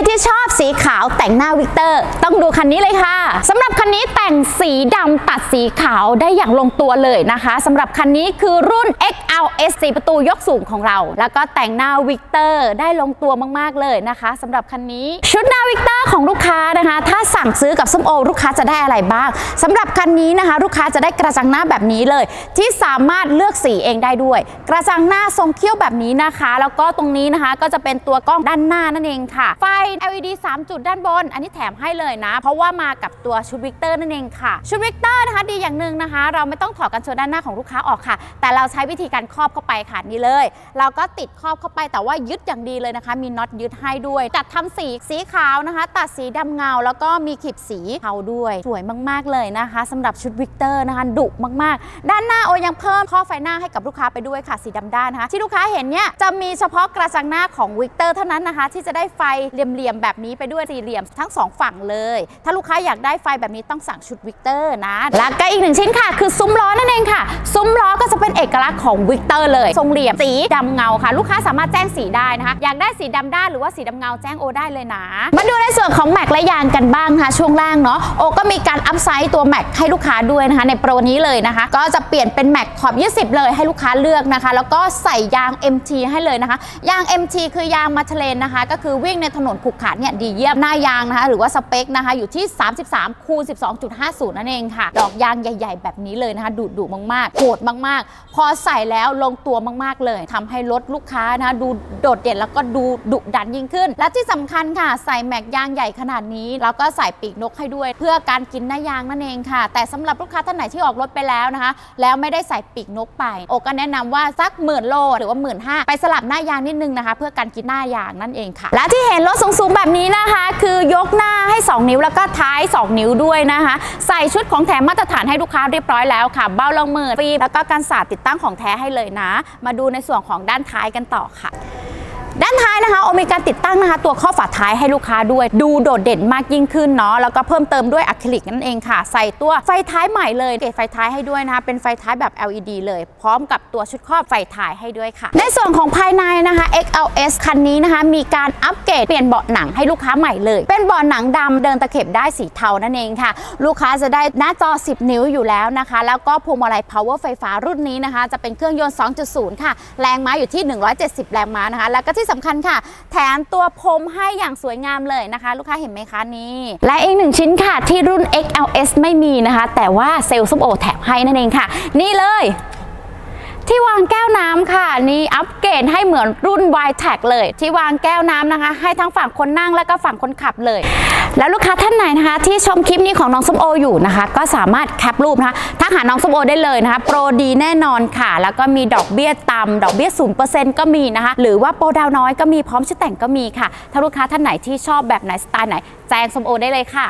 I did. ่ชอบสีขาวแต่งหน้าวิกเตอร์ ต้องดูคันนี้เลยค่ะสำหรับคันนี้แต่งสีดำตัดสีขาวได้อย่างลงตัวเลยนะคะสำหรับคันนี้คือรุ่น XLS 4ประตูยกสูงของเรา แล้วก็แต่งหน้าวิกเตอร์ได้ลงตัวมากๆเลยนะคะสำหรับคันนี้ชุดหน้าวิกเตอร์ของลูกค้านะคะ ถ้าสั่งซื้อกับส้มโอลูกค้าจะได้อะไรบ้างสำหรับคันนี้นะคะ ลูกค้าจะได้กระจังหน้าแบบนี้เลย ที่สามารถเลือกสีเองได้ด้วย กระจังหน้าทรงเขี้ยวแบบนี้นะคะ แล้วก็ตรงนี้นะคะก็จะเป็นตัวกล้องด้านหน้านั่นเองค่ะไฟ LED 3 จุดด้านบน อันนี้แถมให้เลยนะ เพราะว่ามากับตัวชุดวิกเตอร์นั่นเองค่ะ ชุดวิกเตอร์นะคะดีอย่างหนึ่งนะคะ เราไม่ต้องถอดกันชนด้านหน้าของลูกค้าออกค่ะ แต่เราใช้วิธีการครอบเข้าไปค่ะนี่เลย เราก็ติดครอบเข้าไปแต่ว่ายึดอย่างดีเลยนะคะ มีน็อตยึดให้ด้วยจัดทำสีสีขาวนะคะ ตัดสีดำเงา แล้วก็มีขีดสีเทาด้วย สวยมากๆเลยนะคะสำหรับชุดวิกเตอร์นะคะดุมากๆ ด้านหน้าโอยังเพิ่มข้อไฟหน้าให้กับลูกค้าไปด้วยค่ะ สีดำด้านนะคะที่ลูกค้าเห็นเนี่ยจะมีเฉพาะกระจังหน้าของวิกเตอร์เท่านั้นนะคะ ที่จะได้ไฟเหลี่ยมๆแบบนี้ไปด้วยสี่เหลี่ยมทั้งสองฝั่งเลย ถ้าลูกค้าอยากได้ไฟแบบนี้ต้องสั่งชุดวิกเตอร์นะ แล้วก็อีกหนึ่งชิ้นค่ะ คือซุ้มล้อนั่นเองค่ะ ซุ้มล้อก็จะเป็น เอกลักษณ์ของวิกเตอร์เลย ทรงเหลี่ยมสีดำเงาค่ะ ลูกค้าสามารถแจ้งสีได้นะคะ อยากได้สีดำด้านหรือว่าสีดำเงาแจ้งโอได้เลยนะ มาดูในส่วนของแม็กและยางกันบ้างนะคะช่วงล่างเนาะโอก็มีการอัพไซต์ตัวแม็กให้ลูกค้าด้วยนะคะ ในโปรนี้เลยนะคะ ก็จะเปลี่ยนเป็นแม็กขอบ 20 เลยให้ลูกค้าเลือกนะคะ แล้วก็ใส่ยาง MT ให้เลยนะคะ ยาง MT คือยางมาเทเลนนะคะ ก็คือวิ่งในถนนขรุขระเนี่ยดีเยี่ยมหน้ายางนะคะ หรือว่าสเปคนะคะอยู่ที่ 33คูณ12.50 นั่นเองค่ะ ดอกยางใหญ่ ๆ แบบนี้เลยนะคะดุดุมากๆโหดมากๆพอใส่แล้วลงตัวมาก ๆ เลยทำให้รถลูกค้านะดูโดดเด่นแล้วก็ดูดุดันยิ่งขึ้น และที่สำคัญค่ะ ใส่แม็กยางใหญ่ขนาดนี้ แล้วก็ใส่ปีกนกให้ด้วย เพื่อการกินหน้ายางนั่นเองค่ะ แต่สำหรับลูกค้าท่านไหนที่ออกรถไปแล้วนะคะ แล้วไม่ได้ใส่ปีกนกไป โอก็แนะนำว่าสักหมื่นโลหรือว่าหมื่นห้าไปสลับหน้ายางนิดนึงนะคะ เพื่อการกินหน้ายางนั่นเองค่ะ และที่เห็นรถสูงๆแบบนี้นะคะ คือยกหน้าให้ 2 นิ้วแล้วก็ท้าย 2 นิ้วด้วยนะคะ ใส่ชุดของแถมมาตรฐานให้ลูกค้าเรียบร้อยแล้วค่ะเบ้าลงมือฟรีแล้วก็การสาดติดตั้งของแท้ให้เลยนะ มาดูในส่วนของด้านท้ายกันต่อค่ะ ด้านท้ายนะคะโอมีการติดตั้งนะคะ ตัวข้อฝาท้ายให้ลูกค้าด้วย ดูโดดเด่นมากยิ่งขึ้นเนาะแล้วก็เพิ่มเติมด้วยอะคริลิกนั่นเองค่ะ ใส่ตัวไฟท้ายใหม่เลยเกรดไฟท้ายให้ด้วยนะคะเป็นไฟท้ายแบบ LED เลย พร้อมกับตัวชุดครอบไฟท้ายให้ด้วยค่ะ ในส่วนของภายในนะคะ XLS คันนี้นะคะมีการอัปเกรดเปลี่ยนเบาะหนังให้ลูกค้าใหม่เลย เป็นเบาะหนังดำเดินตะเข็บได้สีเทานั่นเองค่ะ ลูกค้าจะได้หน้าจอ 10 นิ้วอยู่แล้วนะคะ แล้วก็พวงมาลัย power ไฟฟ้ารุ่นนี้นะคะ จะเป็นเครื่องยนต์ 2.0 ค่ะ แรงม้าอยู่ที่ 170 แรงม้านะคะ แล้วก็ที่สำคัญค่ะ แถมตัวพรมให้อย่างสวยงามเลยนะคะ ลูกค้าเห็นไหมคะนี่ และอีกหนึ่งชิ้นค่ะที่รุ่น XLS ไม่มีนะคะ แต่ว่าเซลล์ส้มโอแถมให้นั่นเองค่ะ นี่เลยที่วางแก้วน้ำค่ะ นี่อัปเกรดให้เหมือนรุ่น y t a g เลย ที่วางแก้วน้ำนะคะ ให้ทั้งฝั่งคนนั่งและก็ฝั่งคนขับเลย แล้วลูกค้าท่านไหนนะคะ ที่ชมคลิปนี้ของน้องส้มโออยู่นะคะ ก็สามารถแคปรูปนะคะทักหาน้องส้มโอได้เลยนะคะ โปรดีแน่นอนค่ะ แล้วก็มีดอกเบี้ยต่ำดอกเบี้ย0%ก็มีนะคะ หรือว่าโปรดาวน้อยก็มีพร้อมชุดแต่งก็มีค่ะ ถ้าลูกค้าท่านไหนที่ชอบแบบไหนสไตล์ไหนแจ้งส้มโอได้เลยค่ะ